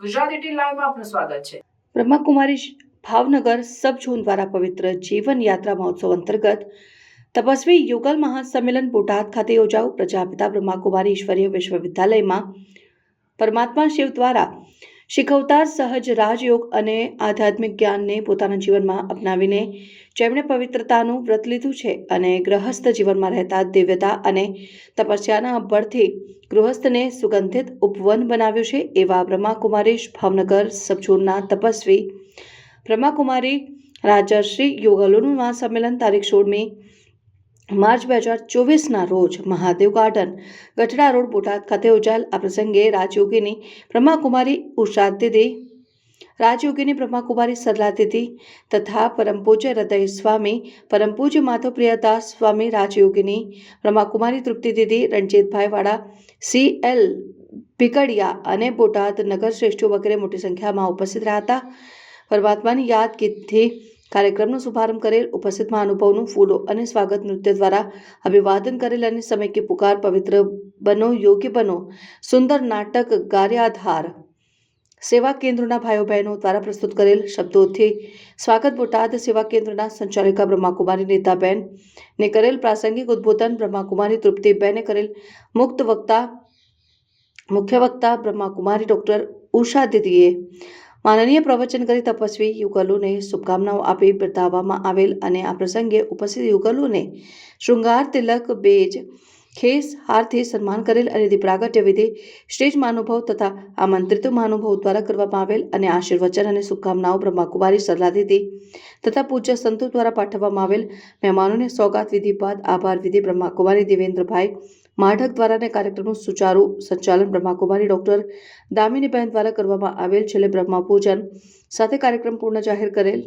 Gujarat eighteen લાઈવમાં આપનું સ્વાગત છે. બ્રહ્માકુમારી ભાવનગર સબ ઝોન દ્વારા પવિત્ર જીવન યાત્રા મહોત્સવ અંતર્ગત તપસ્વી યુગલ મહાસંમેલન બોટાદ ખાતે યોજાઉ પ્રજાપિતા બ્રહ્માકુમારી ઈશ્વરીય વિશ્વવિદ્યાલયમાં પરમાત્મા શિવ દ્વારા શીખવતા સહજ રાજયોગ અને આધ્યાત્મિક જ્ઞાનને પોતાના જીવનમાં અપનાવીને જેમણે પવિત્રતાનું વ્રત લીધું છે અને ગ્રહસ્થ જીવનમાં રહેતા દિવ્યતા અને તપસ્યાના બળથી ગૃહસ્થને સુગંધિત ઉપવન બનાવ્યું છે એવા બ્રહ્માકુમારીશ ભાવનગર સબઝોનના તપસ્વી બ્રહ્માકુમારી રાજર્ષિ યોગલોનું મહાસંમેલન તારીખ સોળમી માર્ચ બે હજાર ચોવીસના રોજ મહાદેવ ગાર્ડન, ગઢડા રોડ, બોટાદ ખાતે યોજાયેલ આ પ્રસંગે રાજયોગીની બ્રહ્માકુમારી ઉષા દીદી રાજયોગીની બ્રહ્માકુમારી સરલા દીદી તથા પરમ પૂજ્ય હૃદય સ્વામી પરમ પૂજ્ય સ્વામી, રાજયોગીની બ્રહ્માકુમારી તૃપ્તિ દીદી રણજીતભાઈ વાળા, સી એલ પીકડિયા અને બોટાદ નગર શ્રેષ્ઠો વગેરે મોટી સંખ્યામાં ઉપસ્થિત રહ્યા હતા. પરમાત્માની યાદ ગીતથી કાર્યક્રમનો શુભારંભ કરેલ ઉપસ્થિત મહાનુભાવનું ફૂલો અને સ્વાગત નૃત્ય દ્વારા અભિવાદન કરેલ અને સમય કે પુકાર પવિત્ર બનો, યોગ્ય બનો, સુંદર નાટક ગાર્યાધાર સેવા કેન્દ્રોના ભાઈઓ બહેનો દ્વારા પ્રસ્તુત કરેલ શબ્દોથી સ્વાગત બોટાદ સેવા કેન્દ્રના સંચાલિકા બ્રહ્માકુમારી, નીતાબેન ને કરેલ પ્રાસંગિક ઉદ્બોધન, બ્રહ્માકુમારી તૃપ્તિબેને કરેલ મુક્ત વક્તા, મુખ્ય વક્તા બ્રહ્માકુમારી ડૉક્ટર ઉષા દીદીએ માનનીય પ્રવચન કરી તપસ્વી યુગલોને શુભકામનાઓ આપી બતાવવામાં આવેલ અને આ પ્રસંગે ઉપસ્થિત યુગલોને શૃંગાર તિલક, બેજ ખેસ, હારથી સન્માન કરેલ અને દીપરાગટ્ય વિધિ સ્ટેજ મહાનુભાવ તથા આમંત્રિત મહાનુભાવ દ્વારા કરવામાં આવેલ અને આશીર્વચન અને શુભકામનાઓ બ્રહ્માકુમારી સલાહ દીધી તથા પૂજ્ય સંતો દ્વારા પાઠવવામાં આવેલ મહેમાનોને સોગાત વિધિ બાદ આભાર વિધિ બ્રહ્માકુમારી દેવેન્દ્રભાઈ માઢક દ્વારાને કાર્યક્રમનું સુચારુ સંચાલન બ્રહ્માકુમારી ડૉક્ટર દામિનીબહેન દ્વારા કરવામાં આવેલ છેલ્લે બ્રહ્મા પૂજન સાથે કાર્યક્રમ પૂર્ણ જાહેર કરેલ.